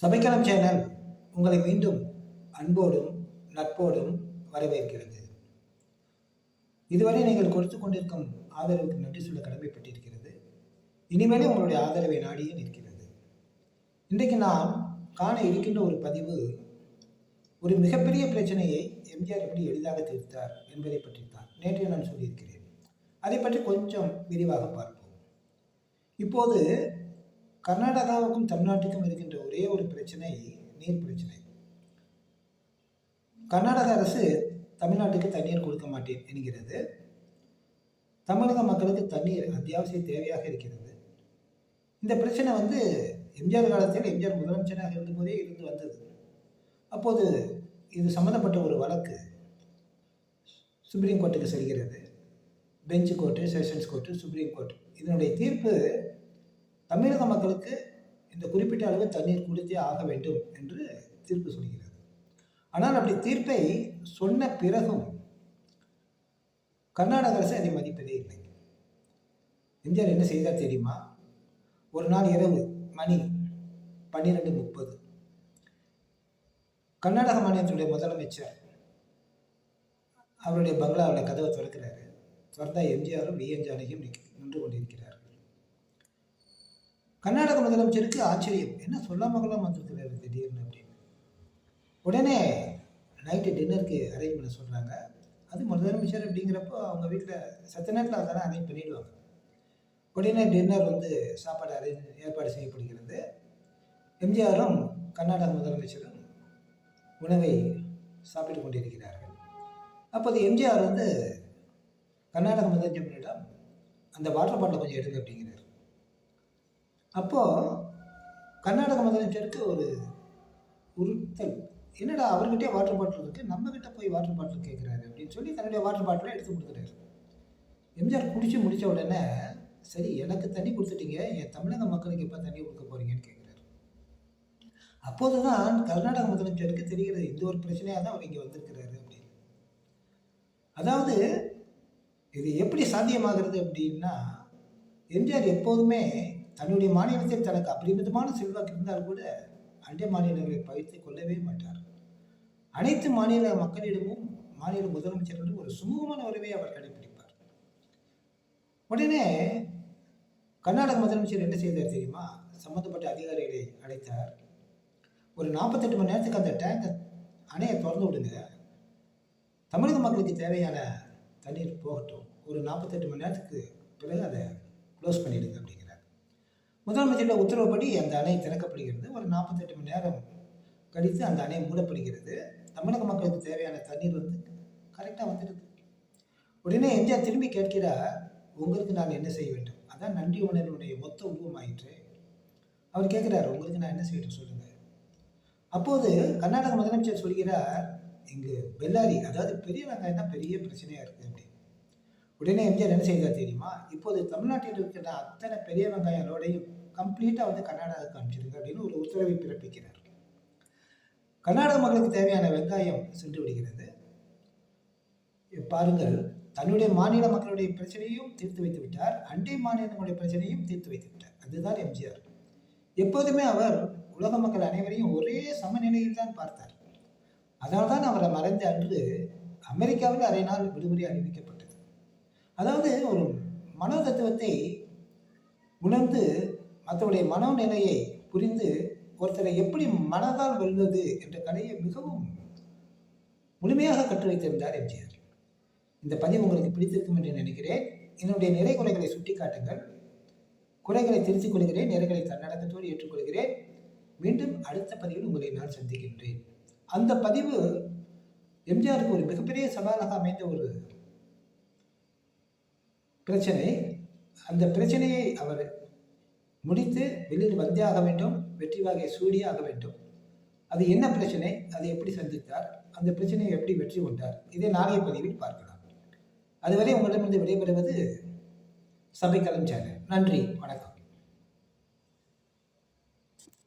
சபைக்களம் channel உங்களை மீண்டும் அன்போடும் நட்போடும் வரவேற்கிறது. இதுவரை நீங்கள் கொடுத்து கொண்டிருக்கும் ஆதரவுக்கு நன்றி சொல்ல கடமைப்பட்டிருக்கிறது. இனிமேலே உங்களுடைய ஆதரவை நாடியே நிற்கிறது. இன்றைக்கு நாம் காண இருக்கின்ற ஒரு பதிவு ஒரு மிகப்பெரிய பிரச்சனையை எம்ஜிஆர் எப்படி எளிதாக தீர்த்தார் என்பதை பற்றி தான் நேற்று நான் சொல்லியிருக்கிறேன். அதை பற்றி கொஞ்சம் விரிவாக பார்ப்போம். இப்போது கர்நாடகாவுக்கும் தமிழ்நாட்டுக்கும் இருக்கின்ற ஒரே ஒரு பிரச்சனை நீர் பிரச்சனை. கர்நாடக அரசு தமிழ்நாட்டுக்கு தண்ணீர் கொடுக்க மாட்டேன் என்கிறது. தமிழக மக்களுக்கு தண்ணீர் அத்தியாவசிய தேவையாக இருக்கிறது. இந்த பிரச்சனை வந்து எம்ஜிஆர் காலத்தில் எம்ஜிஆர் முதலமைச்சராக இருந்தபோதே இருந்து வந்தது. அப்போது இது சம்மந்தப்பட்ட ஒரு வழக்கு சுப்ரீம் கோர்ட்டுக்கு செல்கிறது. Bench court sessions court supreme court. இதனுடைய தீர்ப்பு தமிழக மக்களுக்கு இந்த குறிப்பிட்ட அளவு தண்ணீர் கொடுத்தே ஆக வேண்டும் என்று தீர்ப்பு சொல்கிறது. ஆனால் அப்படி தீர்ப்பை சொன்ன பிறகும் கர்நாடக அரசு அதை மதிப்பதே இல்லை. எம்ஜிஆர் என்ன செய்தார் தெரியுமா? ஒரு நாள் இரவு மணி பன்னிரெண்டு முப்பது. கர்நாடக மாநிலத்தினுடைய முதலமைச்சர் அவருடைய பங்களாவில் கதவை திறக்கிறாரு. திறந்தா எம்ஜிஆரும் விஎன் ஜானகியும் நின்று கொண்டிருக்கிறார். கர்நாடக முதலமைச்சருக்கு ஆச்சரியம். என்ன சொல்லாமலாம் வந்திருக்கிறாரு திடீர்னு அப்படின்னு. உடனே நைட்டு டின்னருக்கு அரேஞ்ச் பண்ண சொல்கிறாங்க அது முதலமைச்சர் அப்படிங்கிறப்போ அவங்க வீட்டில் சத்த நேரத்தில் அதெல்லாம் அரேஞ்ச் பண்ணிடுவாங்க. உடனே டின்னர் வந்து சாப்பாடு அரேஞ்ச் ஏற்பாடு செய்யப்படுகிறது. எம்ஜிஆரும் கர்நாடக முதலமைச்சரும் உணவை சாப்பிட்டு கொண்டிருக்கிறார்கள். அப்போது எம்ஜிஆர் வந்து கர்நாடக முதலமைச்சரிடம் அந்த வாட்டர் பாட்டில் கொஞ்சம் எடுங்க அப்படிங்கிறார். அப்போது கர்நாடக முதலமைச்சருக்கு ஒரு உறுத்தல். என்னடா அவர்கிட்டே வாட்டர் பாட்டில் இருக்குது நம்மக்கிட்ட போய் வாட்டர் பாட்டில் கேட்குறாரு அப்படின்னு சொல்லி தன்னுடைய வாட்டர் பாட்டிலை எடுத்து கொடுக்குறாரு எம்ஜிஆர் குடிச்சு முடித்த உடனே சரி எனக்கு தண்ணி கொடுத்துட்டீங்க என் தமிழக மக்களுக்கு எப்போ தண்ணி கொடுக்க போகிறீங்கன்னு கேட்குறாரு அப்போது தான் கர்நாடக முதலமைச்சருக்கு தெரிகிறது இந்த ஒரு பிரச்சனையாக தான் அவர் இங்கே வந்திருக்கிறாரு அப்படின்னு. அதாவது இது எப்படி சாத்தியமாகிறது அப்படின்னா எம்ஜிஆர் எப்போதுமே தன்னுடைய மாநிலத்தில் தனக்கு அபரிமிதமான செல்வாக்கு இருந்தால் கூட அண்டை மாநிலங்களை பகிர்ந்து கொள்ளவே மாட்டார். அனைத்து மாநில மக்களிடமும் மாநில முதலமைச்சர்களிடம் ஒரு சுமூகமான உறவை அவர் கடைபிடிப்பார். உடனே கர்நாடக முதலமைச்சர் என்ன செய்தார் தெரியுமா? சம்பந்தப்பட்ட அதிகாரிகளை அழைத்தார். ஒரு நாற்பத்தெட்டு மணி நேரத்துக்கு அந்த டேங்கை அணையை திறந்து விடுங்க. தமிழக மக்களுக்கு தேவையான தண்ணீர் போகட்டும். ஒரு நாற்பத்தெட்டு மணி நேரத்துக்கு பிறகு அதை க்ளோஸ் பண்ணிடுங்க அப்படிங்கிற முதலமைச்சருடைய உத்தரவுப்படி அந்த அணை திறக்கப்படுகிறது. ஒரு நாற்பத்தெட்டு மணி நேரம் கழித்து அந்த அணை மூடப்படுகிறது. தமிழக மக்களுக்கு தேவையான தண்ணீர் வந்து கரெக்டாக வந்துடுது. உடனே எம்ஜிஆர் திரும்பி கேட்கிறார் உங்களுக்கு நான் என்ன செய்ய வேண்டும்? அதான் நன்றி உணர்வுடைய மொத்த உருவமாயிற்று. அவர் கேட்குறாரு உங்களுக்கு நான் என்ன செய்யட்டும் சொல்லுங்கள் அப்போது கர்நாடக முதலமைச்சர் சொல்கிறார் இங்கு பெல்லாரி அதாவது பெரிய வெங்காயம் தான் பெரிய பிரச்சனையாக இருக்குது அப்படின்னு. உடனே எம்ஜிஆர் என்ன செய்தார் தெரியுமா? இப்போது தமிழ்நாட்டில் இருக்கிற அத்தனை பெரிய வெங்காயம் ரோடையும் கம்ப்ளீட்டாக வந்து கர்நாடகாவுக்கு அனுப்பிச்சிருங்க அப்படின்னு ஒரு உத்தரவை பிறப்பிக்கிறார். கர்நாடக மக்களுக்கு தேவையான வெங்காயம் சென்று விடுகிறது. பாருங்கள் தன்னுடைய மாநில மக்களுடைய பிரச்சனையும் தீர்த்து வைத்து விட்டார். அண்டை மாநிலங்களுடைய பிரச்சனையும் தீர்த்து வைத்து விட்டார். அதுதான் எம்ஜிஆர். எப்போதுமே அவர் உலக மக்கள் அனைவரையும் ஒரே சமநிலையில் தான் பார்த்தார். அதனால்தான் தான் அவரை மறைந்த அன்று அமெரிக்காவில் அரை நாள் விடுமுறை அறிவிக்கப்பட்டது. அதாவது ஒரு மனோ தத்துவத்தை உணர்ந்து மற்றவருடைய மனோநிலையை புரிந்து ஒருத்தரை எப்படி மனதால் வெல்வது என்ற கலையை மிகவும் முழுமையாக கற்று வைத்திருந்தார் எம்ஜிஆர். இந்த பதிவு உங்களுக்கு பிடித்திருக்கும் என்று நினைக்கிறேன். என்னுடைய நிறை குறைகளை சுட்டிக்காட்டுங்கள். குறைகளை திருத்திக் கொள்கிறேன். நிறைகளை தன்னடக்கத்தோடு ஏற்றுக்கொள்கிறேன். மீண்டும் அடுத்த பதிவில் உங்களை நான் சந்திக்கின்றேன். அந்த பதிவு எம்ஜிஆருக்கு ஒரு மிகப்பெரிய சவாலாக அமைந்த ஒரு பிரச்சனை. அந்த பிரச்சனையை அவர் முடித்து வெளியில் வந்தே ஆக வேண்டும் வெற்றி வாகை சூடியே ஆக வேண்டும். அது என்ன பிரச்சனை? அதை எப்படி சந்தித்தார்? அந்த பிரச்சனையை எப்படி வெற்றி கொண்டார்? இதை நாளைய பதிவில் பார்க்கலாம். அதுவரை உங்களிடமிருந்து விடைபெறுவது சபைக்களம் சேனல். நன்றி வணக்கம்.